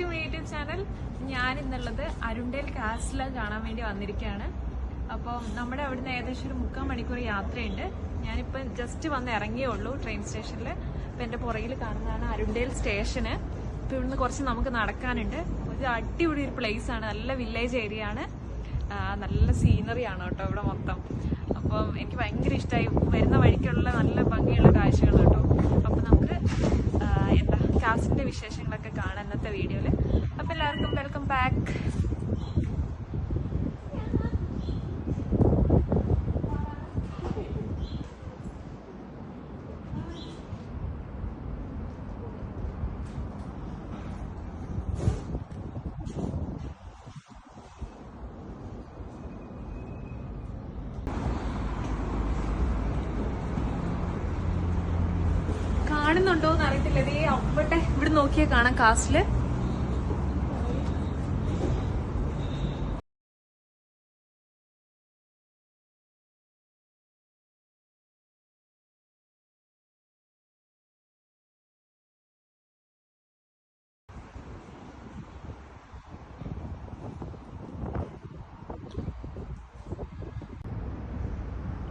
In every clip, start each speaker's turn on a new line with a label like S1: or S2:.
S1: To my YouTube channel ഞാൻ ഇന്നുള്ളത് അരുണ്ടേൽ castle കാണാൻ വേണ്ടി വന്നിരിക്കുകയാണ്. അപ്പം നമ്മുടെ അവിടുന്ന് ഏകദേശം ഒരു മുക്കാൽ മണിക്കൂർ യാത്രയുണ്ട്. ഞാനിപ്പം ജസ്റ്റ് വന്ന് ഇറങ്ങിയേ ഉള്ളൂ ട്രെയിൻ സ്റ്റേഷനിൽ അപ്പം എന്റെ പുറകിൽ കാണുന്നതാണ് അരുണ്ടേൽ സ്റ്റേഷന് ഇപ്പം ഇവിടുന്ന് കുറച്ച് നമുക്ക് നടക്കാനുണ്ട്. ഒരു അടിപൊളി ഒരു പ്ലേസ് ആണ്. നല്ല വില്ലേജ് ഏരിയ ആണ്. നല്ല സീനറി ആണ് കേട്ടോ ഇവിടെ മൊത്തം. അപ്പം എനിക്ക് ഭയങ്കര ഇഷ്ടമായി വരുന്ന വഴിക്കുള്ള നല്ല ഭംഗിയുള്ള കാഴ്ചകൾ കേട്ടോ. അപ്പം നമുക്ക് എന്താ കാസ്റ്റിന്റെ വിശേഷങ്ങളൊക്കെ കാണാം ഇന്നത്തെ വീഡിയോയിൽ അപ്പം എല്ലാവർക്കും വെൽക്കം ബാക്ക് കാണുന്നുണ്ടോ എന്ന് അറിയത്തില്ല. ദേ അവിടെ ഇവിടെ നോക്കിയാൽ കാണാം കാസ്റ്റിൽ.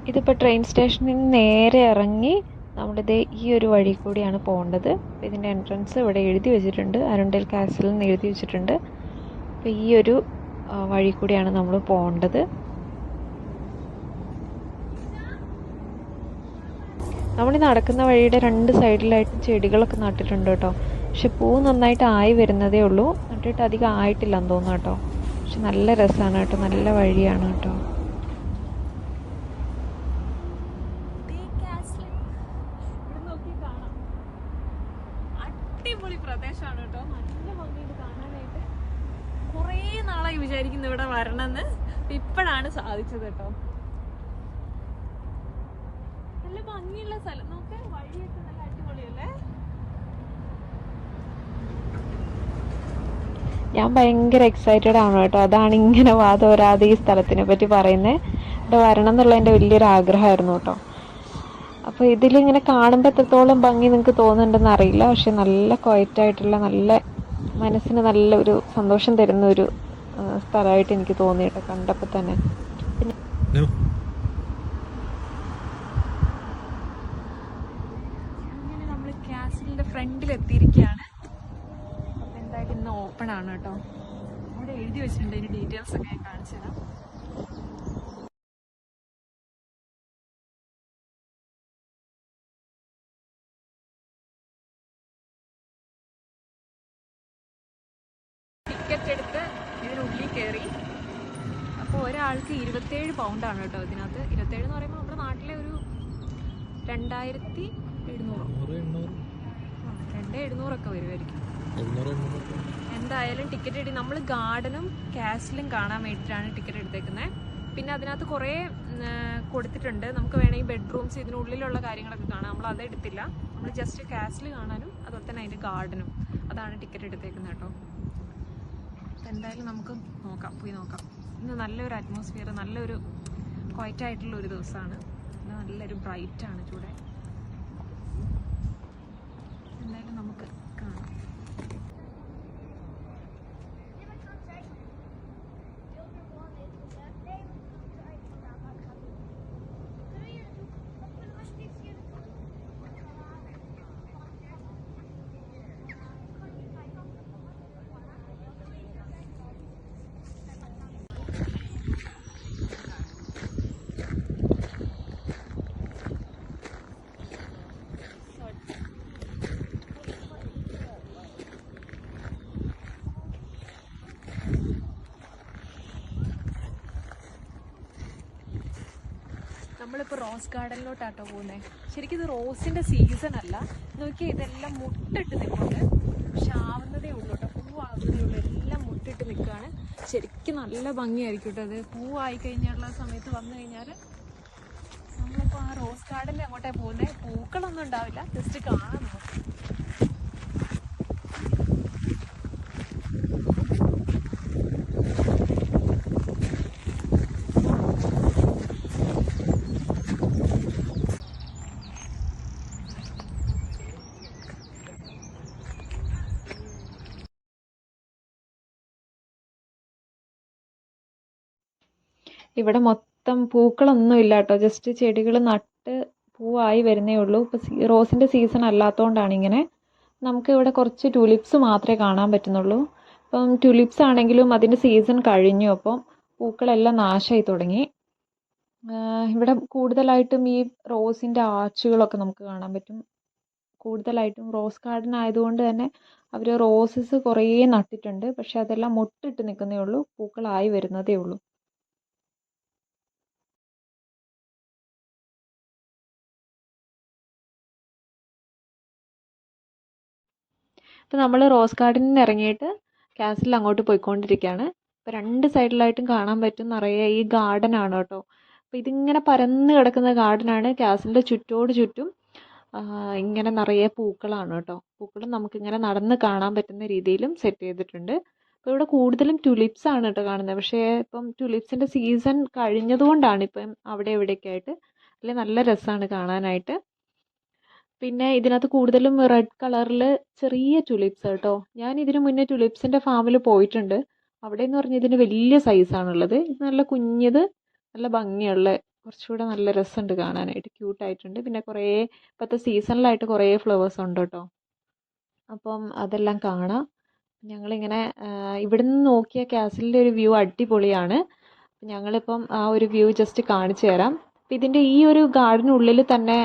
S2: ഇതിപ്പോൾ ട്രെയിൻ സ്റ്റേഷനിൽ നിന്ന് നേരെ ഇറങ്ങി നമ്മളിത് ഈ ഒരു വഴി കൂടിയാണ് പോകേണ്ടത്. അപ്പോൾ ഇതിന്റെ എൻട്രൻസ് ഇവിടെ എഴുതി വെച്ചിട്ടുണ്ട്. അരുണ്ടേൽ കാസിൽ എന്ന് എഴുതി വെച്ചിട്ടുണ്ട്. അപ്പോൾ ഈ ഒരു വഴി കൂടിയാണ് നമ്മൾ പോകേണ്ടത്. നമ്മൾ ഈ നടക്കുന്ന വഴിയുടെ രണ്ട് സൈഡിലായിട്ട് ചെടികളൊക്കെ നട്ടിട്ടുണ്ട് കേട്ടോ. പക്ഷെ പൂ നന്നായിട്ട് ആയി വരുന്നതേ ഉള്ളൂ. നട്ടിട്ട് അധികം ആയിട്ടില്ലെന്ന് തോന്നുന്നു കേട്ടോ. പക്ഷെ നല്ല രസമാണ് കേട്ടോ. നല്ല വഴിയാണ് കേട്ടോ
S1: ഇവിടെ നോക്കിയാൽ കാണാം അടിപൊളി പ്രദേശമാണ് കേട്ടോ നല്ല ഭംഗിയുണ്ട് കാണാനായിട്ട്. കുറേ നാളായി വിചാരിക്കുന്നു ഇവിടെ വരണമെന്ന്. ഇപ്പോഴാണ് സാധിച്ചത് കേട്ടോ. നല്ല ഭംഗിയുള്ള സ്ഥലം. നോക്ക് വഴിയൊക്കെ നല്ല അടിപൊളിയല്ലേ?
S2: ഞാൻ ഭയങ്കര എക്സൈറ്റഡ് ആണ് കേട്ടോ. അതാണ് ഇങ്ങനെ വാദോരാതെ ഈ സ്ഥലത്തിനെ പറ്റി പറയുന്നത്. ഇവിടെ വരണം എന്നുള്ള എന്റെ വലിയൊരു ആഗ്രഹമായിരുന്നു കേട്ടോ. അപ്പോൾ ഇതിലിങ്ങനെ കാണുമ്പോൾ എത്രത്തോളം ഭംഗി നിങ്ങൾക്ക് തോന്നുന്നുണ്ടെന്ന് അറിയില്ല. പക്ഷെ നല്ല ക്വയറ്റായിട്ടുള്ള നല്ല മനസ്സിന് നല്ല ഒരു സന്തോഷം തരുന്ന ഒരു സ്ഥലമായിട്ട് എനിക്ക് തോന്നിയിട്ട് കണ്ടപ്പോൾ തന്നെ. പിന്നെ
S1: നമ്മൾ കാസിലിന്റെ ഫ്രണ്ടിൽ എത്തിയിരിക്കുകയാണ് അപ്പൊ എന്തായാലും ഇന്ന് ഓപ്പൺ ആണ് കേട്ടോ. അവിടെ എഴുതി വെച്ചിട്ടുണ്ട് ഇതിന്റെ ഡീറ്റെയിൽസ് ഒക്കെ ഞാൻ കാണിച്ചു തരാം ഒരാൾക്ക് ഇരുപത്തേഴ് പൗണ്ടാണ് കേട്ടോ ഇതിനകത്ത്. ഇരുപത്തേഴ് എന്ന് പറയുമ്പോൾ നമ്മുടെ നാട്ടിലെ ഒരു രണ്ടായിരത്തി എഴുന്നൂറ്. രണ്ടേ എഴുന്നൂറൊക്കെ വരുമായിരിക്കും എന്തായാലും ടിക്കറ്റ് എടുത്ത് നമ്മൾ ഗാർഡനും കാസിലും കാണാൻ വേണ്ടിയിട്ടാണ് ടിക്കറ്റ് എടുത്തേക്കുന്നത് പിന്നെ അതിനകത്ത് കുറേ കൊടുത്തിട്ടുണ്ട്. നമുക്ക് വേണമെങ്കിൽ ബെഡ്റൂംസ് ഇതിനുള്ളിലുള്ള കാര്യങ്ങളൊക്കെ കാണാം. നമ്മൾ അത് എടുത്തില്ല. നമ്മൾ ജസ്റ്റ് കാസിൽ കാണാനും അതുപോലെ തന്നെ അതിന്റെ ഗാർഡനും അതാണ് ടിക്കറ്റ് എടുത്തേക്കുന്നത് കേട്ടോ. എന്തായാലും നമുക്ക് നോക്കാം. പോയി നോക്കാം. ഇന്ന് നല്ലൊരു അറ്റ്മോസ്ഫിയർ നല്ലൊരു ക്വയറ്റായിട്ടുള്ള ഒരു ദിവസമാണ്. നല്ലൊരു ബ്രൈറ്റാണ് ചൂടെ എന്തായാലും നമുക്ക് കാണാം നമ്മളിപ്പോൾ റോസ് ഗാർഡനിലോട്ടാട്ടോ പോകുന്നത് ശരിക്കും ഇത് റോസിന്റെ സീസൺ അല്ല. നോക്കിയാൽ ഇതെല്ലാം മുട്ടിട്ട് നിൽക്കുന്നുണ്ട് പക്ഷെ ആവുന്നതേ ഉള്ളൂ കേട്ടോ. പൂവാവുന്നതേ ഉള്ളൂ. എല്ലാം മുട്ടിട്ട് നിൽക്കുകയാണ് ശരിക്കും നല്ല ഭംഗിയായിരിക്കും കേട്ടോ അത്. പൂവായി കഴിഞ്ഞുള്ള സമയത്ത് വന്നു കഴിഞ്ഞാൽ നമ്മളിപ്പോൾ ആ റോസ് ഗാർഡനിൽ അങ്ങോട്ടേ പോകുന്നത് പൂക്കളൊന്നും ഉണ്ടാവില്ല. ജസ്റ്റ് കാണാൻ നോക്കും. ഇവിടെ മൊത്തം പൂക്കളൊന്നും ഇല്ല കേട്ടോ. ജസ്റ്റ് ചെടികൾ നട്ട് പൂവായി വരുന്നേ ഉള്ളൂ. ഇപ്പോൾ റോസിന്റെ സീസൺ അല്ലാത്തതുകൊണ്ടാണ് ഇങ്ങനെ. നമുക്ക് ഇവിടെ കുറച്ച് ടുലിപ്സ് മാത്രമേ കാണാൻ പറ്റുന്നുള്ളൂ. ഇപ്പം ടുലിപ്സ് ആണെങ്കിലും അതിന്റെ സീസൺ കഴിഞ്ഞു. അപ്പം പൂക്കളെല്ലാം നാശമായി തുടങ്ങി. ഇവിടെ കൂടുതലായിട്ടും ഈ റോസിന്റെ ആർച്ചുകളൊക്കെ നമുക്ക് കാണാൻ പറ്റും. കൂടുതലായിട്ടും റോസ് ഗാർഡൻ ആയതുകൊണ്ട് തന്നെ അവർ റോസസ് കുറേ നട്ടിട്ടുണ്ട്. പക്ഷേ അതെല്ലാം മൊട്ടിട്ട് നിൽക്കുന്നേ ഉള്ളൂ. പൂക്കളായി വരുന്നതേ ഉള്ളൂ. ഇപ്പം നമ്മൾ റോസ് ഗാർഡനിൽ നിന്ന് ഇറങ്ങിയിട്ട് കാസിൽ അങ്ങോട്ട് പോയിക്കൊണ്ടിരിക്കുകയാണ് അപ്പോൾ രണ്ട് സൈഡിലായിട്ടും കാണാൻ പറ്റും നിറയെ ഈ ഗാർഡൻ ആണ് കേട്ടോ അപ്പോൾ ഇതിങ്ങനെ പരന്ന് കിടക്കുന്ന ഗാർഡനാണ് കാസിലിന്റെ ചുറ്റോട് ചുറ്റും ഇങ്ങനെ നിറയെ പൂക്കളാണ് കേട്ടോ പൂക്കളും നമുക്കിങ്ങനെ നടന്ന് കാണാൻ പറ്റുന്ന രീതിയിലും സെറ്റ് ചെയ്തിട്ടുണ്ട്. അപ്പോൾ ഇവിടെ കൂടുതലും ടുലിപ്സ് ആണ് കേട്ടോ കാണുന്നത്. പക്ഷേ ഇപ്പം ടുലിപ്സിന്റെ സീസൺ കഴിഞ്ഞതുകൊണ്ടാണ് ഇപ്പം അവിടെ ഇവിടെയൊക്കെ ആയിട്ട് അല്ലെങ്കിൽ നല്ല രസമാണ് കാണാനായിട്ട്. പിന്നെ ഇതിനകത്ത് കൂടുതലും റെഡ് കളറിൽ ചെറിയ ടുലിപ്സ് കേട്ടോ ഞാൻ ഇതിനു മുന്നേ ടുലിപ്സിന്റെ ഫാമിൽ പോയിട്ടുണ്ട്. അവിടെ എന്ന് പറഞ്ഞാൽ ഇതിന് വലിയ സൈസാണുള്ളത് ഇത് നല്ല കുഞ്ഞത് നല്ല ഭംഗിയുള്ള കുറച്ചുകൂടെ നല്ല രസമുണ്ട് കാണാനായിട്ട്. ക്യൂട്ടായിട്ടുണ്ട് പിന്നെ കുറേ ഇപ്പോഴത്തെ സീസണിലായിട്ട് കുറേ ഫ്ലവേഴ്സ് ഉണ്ട് കേട്ടോ. അപ്പം അതെല്ലാം കാണാം. ഞങ്ങളിങ്ങനെ ഇവിടെ ഇവിടുന്ന് നോക്കിയ കാസിലിന്റെ ഒരു വ്യൂ അടിപൊളിയാണ്. ഞങ്ങളിപ്പം ആ ഒരു വ്യൂ ജസ്റ്റ് കാണിച്ചു തരാം അപ്പം ഇതിന്റെ ഈ ഒരു ഗാർഡനുള്ളിൽ തന്നെ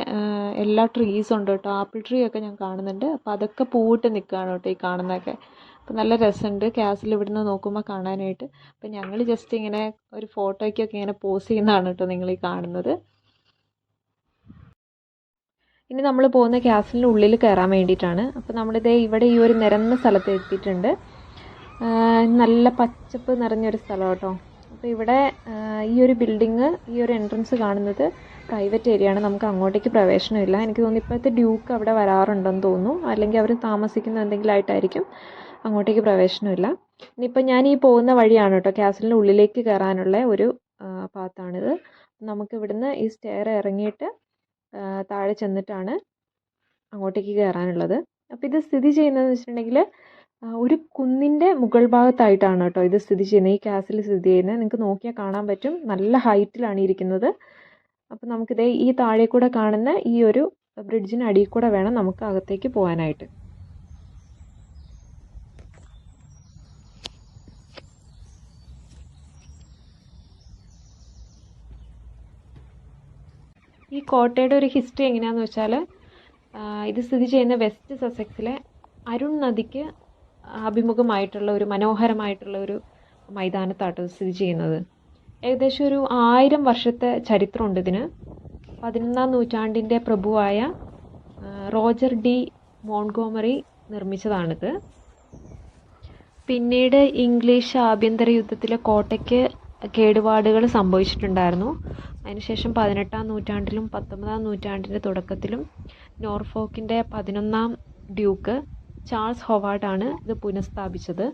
S1: എല്ലാ ട്രീസ് ഉണ്ട് കേട്ടോ. ആപ്പിൾ ട്രീ ഒക്കെ ഞാൻ കാണുന്നുണ്ട്. അപ്പോൾ അതൊക്കെ പൂവിട്ട് നിൽക്കുകയാണ് കേട്ടോ ഈ കാണുന്നതൊക്കെ. അപ്പം നല്ല രസമുണ്ട്. ക്യാസിൽ ഇവിടുന്ന് നോക്കുമ്പോൾ കാണാനായിട്ട്. അപ്പം ഞങ്ങൾ ജസ്റ്റ് ഇങ്ങനെ ഒരു ഫോട്ടോയ്ക്കൊക്കെ ഇങ്ങനെ പോസ് ചെയ്യുന്നതാണ് കേട്ടോ നിങ്ങൾ ഈ കാണുന്നത്. ഇനി നമ്മൾ പോകുന്ന ക്യാസിലിന്റെ ഉള്ളിൽ കയറാൻ വേണ്ടിയിട്ടാണ്. അപ്പോൾ നമ്മളിതേ ഇവിടെ ഈ ഒരു നിരന്ന സ്ഥലത്ത് എത്തിയിട്ടുണ്ട്. നല്ല പച്ചപ്പ് നിറഞ്ഞൊരു സ്ഥലം കേട്ടോ. അപ്പോൾ ഇവിടെ ഈ ഒരു ബിൽഡിങ് ഈ ഒരു എൻട്രൻസ് കാണുന്നത് പ്രൈവറ്റ് ഏരിയ ആണ്. നമുക്ക് അങ്ങോട്ടേക്ക് പ്രവേശനമില്ല എനിക്ക് തോന്നുന്നു ഇപ്പോഴത്തെ ഡ്യൂക്ക് അവിടെ വരാറുണ്ടെന്ന് തോന്നുന്നു. അല്ലെങ്കിൽ അവർ താമസിക്കുന്ന എന്തെങ്കിലും ആയിട്ടായിരിക്കും അങ്ങോട്ടേക്ക് പ്രവേശനമില്ല ഇനിയിപ്പോൾ ഞാൻ ഈ പോകുന്ന വഴിയാണ് കേട്ടോ. ക്യാസിലിന്റെ ഉള്ളിലേക്ക് കയറാനുള്ള ഒരു പാത്താണിത് നമുക്ക് ഇവിടുന്ന് ഈ സ്റ്റെയർ ഇറങ്ങിയിട്ട് താഴെ ചെന്നിട്ടാണ് അങ്ങോട്ടേക്ക് കയറാനുള്ളത്. അപ്പോൾ ഇത് സ്ഥിതി ചെയ്യുന്നതെന്ന് വെച്ചിട്ടുണ്ടെങ്കിൽ ഒരു കുന്നിന്റെ മുകൾ ഭാഗത്തായിട്ടാണ് കേട്ടോ ഇത് സ്ഥിതി ചെയ്യുന്നത്. ഈ കാസിൽ സ്ഥിതി ചെയ്യുന്നത്. നിങ്ങൾക്ക് നോക്കിയാൽ കാണാൻ പറ്റും. നല്ല ഹൈറ്റിലാണ് ഇരിക്കുന്നത്. അപ്പോൾ നമുക്കിതേ ഈ താഴെ കൂടെ കാണുന്ന ഈ ഒരു ബ്രിഡ്ജിന് അടിയിൽ കൂടെ വേണം നമുക്ക് അകത്തേക്ക് പോകാനായിട്ട്. ഈ കോട്ടയുടെ ഒരു ഹിസ്റ്ററി എങ്ങനെയാണെന്ന് വെച്ചാൽ ഇത് സ്ഥിതി ചെയ്യുന്ന വെസ്റ്റ് സസെക്സിലെ അരുൺ നദിക്ക് അഭിമുഖമായിട്ടുള്ള ഒരു മനോഹരമായിട്ടുള്ള ഒരു മൈതാനത്താണ് സ്ഥിതി ചെയ്യുന്നത്. ഏകദേശം ഒരു ആയിരം വർഷത്തെ ചരിത്രമുണ്ട് ഇതിന്. പതിനൊന്നാം നൂറ്റാണ്ടിന്റെ പ്രഭുവായ റോജർ ഡി മോൺഗോമറി നിർമ്മിച്ചതാണിത്. പിന്നീട് ഇംഗ്ലീഷ് ആഭ്യന്തര യുദ്ധത്തിലെ കോട്ടയ്ക്ക് കേടുപാടുകൾ സംഭവിച്ചിട്ടുണ്ടായിരുന്നു. അതിനുശേഷം പതിനെട്ടാം നൂറ്റാണ്ടിലും പത്തൊമ്പതാം നൂറ്റാണ്ടിന്റെ തുടക്കത്തിലും നോർഫോക്കിന്റെ പതിനൊന്നാം ഡ്യൂക്ക് ചാൾസ് ഹൊവാർഡാണ് ഇത് പുനഃസ്ഥാപിച്ചത്.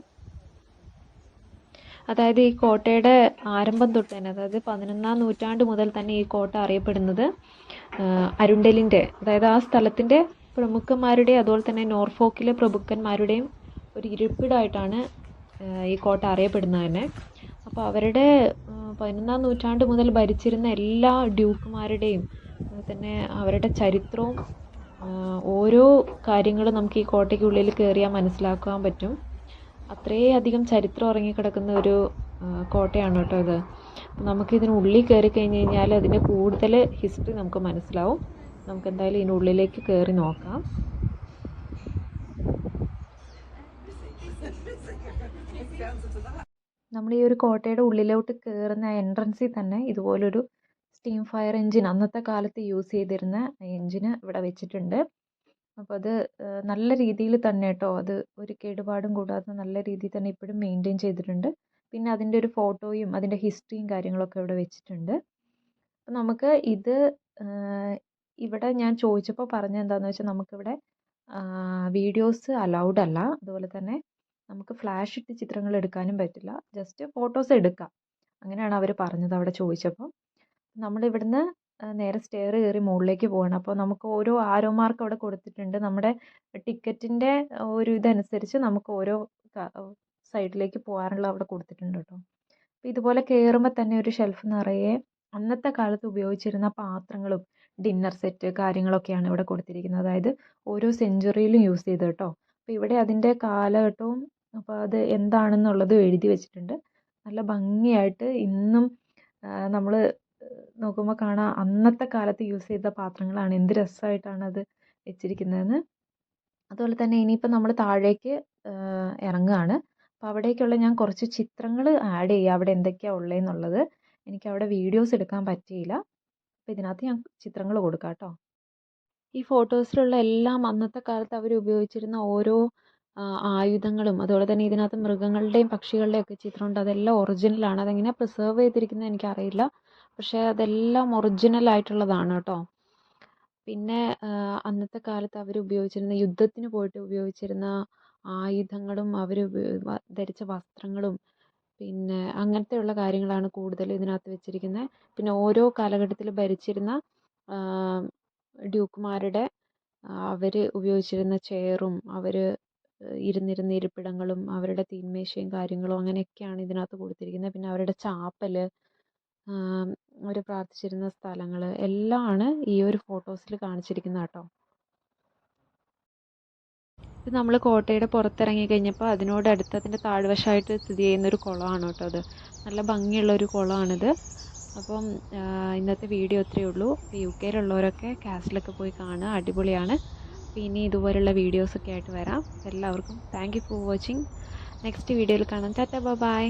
S1: അതായത് ഈ കോട്ടയുടെ ആരംഭം തൊട്ട് തന്നെ അതായത് പതിനൊന്നാം നൂറ്റാണ്ട് മുതൽ തന്നെ ഈ കോട്ട അറിയപ്പെടുന്നത് അരുണ്ടലിന്റെ അതായത് ആ സ്ഥലത്തിന്റെ പ്രമുഖന്മാരുടെ അതുപോലെ തന്നെ നോർഫോക്കിലെ പ്രഭുക്കന്മാരുടെയും ഒരു ഇരിപ്പിടമായിട്ടാണ് ഈ കോട്ട അറിയപ്പെടുന്നത് തന്നെ. അപ്പോൾ അവരുടെ പതിനൊന്നാം നൂറ്റാണ്ട് മുതൽ ഭരിച്ചിരുന്ന എല്ലാ ഡ്യൂക്കുമാരുടെയും തന്നെ അവരുടെ ചരിത്രവും ഓരോ കാര്യങ്ങളും നമുക്ക് ഈ കോട്ടയ്ക്കുള്ളിൽ കയറിയാൽ മനസ്സിലാക്കാൻ പറ്റും. അത്രയധികം ചരിത്രം ഉറങ്ങിക്കിടക്കുന്ന ഒരു കോട്ടയാണ് കേട്ടോ ഇത്. നമുക്കിതിന് ഉള്ളിൽ കയറി കഴിഞ്ഞ് കഴിഞ്ഞാൽ അതിന്റെ കൂടുതൽ ഹിസ്റ്ററി നമുക്ക് മനസ്സിലാവും. നമുക്ക് എന്തായാലും ഇതിനുള്ളിലേക്ക് കയറി നോക്കാം. നമ്മൾ ഈ ഒരു കോട്ടയുടെ ഉള്ളിലോട്ട് കയറുന്ന എൻട്രൻസിൽ തന്നെ ഇതുപോലൊരു സ്റ്റീം ഫയർ എൻജിൻ അന്നത്തെ കാലത്ത് യൂസ് ചെയ്തിരുന്ന എൻജിന് ഇവിടെ വെച്ചിട്ടുണ്ട്. അപ്പോൾ അത് നല്ല രീതിയിൽ തന്നെ കേട്ടോ അത് ഒരു കേടുപാടും കൂടാതെ നല്ല രീതിയിൽ തന്നെ ഇപ്പോഴും മെയിന്റെയിൻ ചെയ്തിട്ടുണ്ട്. പിന്നെ അതിന്റെ ഒരു ഫോട്ടോയും അതിന്റെ ഹിസ്റ്ററിയും കാര്യങ്ങളൊക്കെ ഇവിടെ വെച്ചിട്ടുണ്ട്. അപ്പോൾ നമുക്ക് ഇത് ഇവിടെ ഞാൻ ചോദിച്ചപ്പോൾ പറഞ്ഞത് എന്താണെന്ന് വെച്ചാൽ നമുക്കിവിടെ വീഡിയോസ് അലൗഡ് അല്ല. അതുപോലെ തന്നെ നമുക്ക് ഫ്ലാഷ് ഇട്ട് ചിത്രങ്ങൾ എടുക്കാനും പറ്റില്ല. ജസ്റ്റ് ഫോട്ടോസ് എടുക്കാം. അങ്ങനെയാണ് അവർ പറഞ്ഞത് അവിടെ ചോദിച്ചപ്പോൾ. നമ്മൾ ഇവിടുന്ന് നേരെ സ്റ്റെയർ കയറി മുകളിലേക്ക് പോവാണ്. അപ്പോൾ നമുക്ക് ഓരോ ആരോ മാർക്ക് അവിടെ കൊടുത്തിട്ടുണ്ട്. നമ്മുടെ ടിക്കറ്റിന്റെ ഒരു ഇതനുസരിച്ച് നമുക്ക് ഓരോ സൈഡിലേക്ക് പോകാനുള്ള അവിടെ കൊടുത്തിട്ടുണ്ട് കേട്ടോ. അപ്പോൾ ഇതുപോലെ കയറുമ്പോൾ തന്നെ ഒരു ഷെൽഫ് നിറയെ അന്നത്തെ കാലത്ത് ഉപയോഗിച്ചിരുന്ന പാത്രങ്ങളും ഡിന്നർ സെറ്റ് കാര്യങ്ങളൊക്കെയാണ് ഇവിടെ കൊടുത്തിരിക്കുന്നത്. അതായത് ഓരോ സെഞ്ചുറിയിലും യൂസ് ചെയ്ത് കേട്ടോ. അപ്പോൾ ഇവിടെ അതിന്റെ കാലഘട്ടവും അപ്പോൾ അത് എന്താണെന്നുള്ളതും എഴുതി വെച്ചിട്ടുണ്ട്. നല്ല ഭംഗിയായിട്ട് ഇന്നും നമ്മൾ നോക്കുമ്പോൾ കാണാം അന്നത്തെ കാലത്ത് യൂസ് ചെയ്ത പാത്രങ്ങളാണ്. എന്ത് രസമായിട്ടാണ് അത് വെച്ചിരിക്കുന്നതെന്ന്. അതുപോലെ തന്നെ ഇനിയിപ്പോൾ നമ്മൾ താഴേക്ക് ഇറങ്ങുകയാണ് അപ്പോൾ അവിടേക്കുള്ള ഞാൻ കുറച്ച് ചിത്രങ്ങൾ ആഡ് ചെയ്യാം. അവിടെ എന്തൊക്കെയാണ് ഉള്ളതെന്നുള്ളത് എനിക്ക് അവിടെ വീഡിയോസ് എടുക്കാൻ പറ്റിയില്ല. അപ്പോൾ ഇതിനകത്ത് ഞാൻ ചിത്രങ്ങൾ കൊടുക്കാം കേട്ടോ. ഈ ഫോട്ടോസിലുള്ള എല്ലാം അന്നത്തെ കാലത്ത് അവർ ഉപയോഗിച്ചിരുന്ന ഓരോ ആയുധങ്ങളും അതുപോലെ തന്നെ ഇതിനകത്ത് മൃഗങ്ങളുടെയും പക്ഷികളുടെയും ഒക്കെ ചിത്രമുണ്ട് അതെല്ലാം ഒറിജിനലാണ് അതെങ്ങനെയാണ് പ്രിസേർവ് ചെയ്തിരിക്കുന്നത് എനിക്കറിയില്ല. പക്ഷേ അതെല്ലാം ഒറിജിനൽ ആയിട്ടുള്ളതാണ് കേട്ടോ. പിന്നെ അന്നത്തെ കാലത്ത് അവർ ഉപയോഗിച്ചിരുന്ന യുദ്ധത്തിന് പോയിട്ട് ഉപയോഗിച്ചിരുന്ന ആയുധങ്ങളും അവർ ധരിച്ച വസ്ത്രങ്ങളും പിന്നെ അങ്ങനത്തെയുള്ള കാര്യങ്ങളാണ് കൂടുതൽ ഇതിനകത്ത് വെച്ചിരിക്കുന്നത് പിന്നെ ഓരോ കാലഘട്ടത്തിൽ ഭരിച്ചിരുന്ന ഡ്യൂക്കുമാരുടെ അവർ ഉപയോഗിച്ചിരുന്ന ചെയറും അവർ ഇരുന്നിരുന്ന ഇരിപ്പിടങ്ങളും അവരുടെ തീന്മേശയും കാര്യങ്ങളും അങ്ങനെയൊക്കെയാണ് ഇതിനകത്ത് കൊടുത്തിരിക്കുന്നത് പിന്നെ അവരുടെ ചാപ്പൽ അവർ പ്രാർത്ഥിച്ചിരുന്ന സ്ഥലങ്ങൾ എല്ലാം ആണ് ഈ ഒരു ഫോട്ടോസിൽ കാണിച്ചിരിക്കുന്നത് കേട്ടോ. ഇത് നമ്മൾ കോട്ടയുടെ പുറത്തിറങ്ങി കഴിഞ്ഞപ്പോൾ അതിനോട് അതിനോടടുത്ത് അതിന്റെ താഴ്വശമായിട്ട് സ്ഥിതി ചെയ്യുന്ന ഒരു കുളമാണ് കേട്ടോ അത്. നല്ല ഭംഗിയുള്ള ഒരു കുളമാണിത്. അപ്പം ഇന്നത്തെ വീഡിയോ ഇത്രയേ ഉള്ളൂ. യു കെയിലുള്ളവരൊക്കെ കാസിലൊക്കെ പോയി കാണുക. അടിപൊളിയാണ്. ഇനി ഇതുപോലുള്ള വീഡിയോസൊക്കെ ആയിട്ട് വരാം. എല്ലാവർക്കും thank you for watching next വീഡിയോയിൽ കാണാം. Tata bye.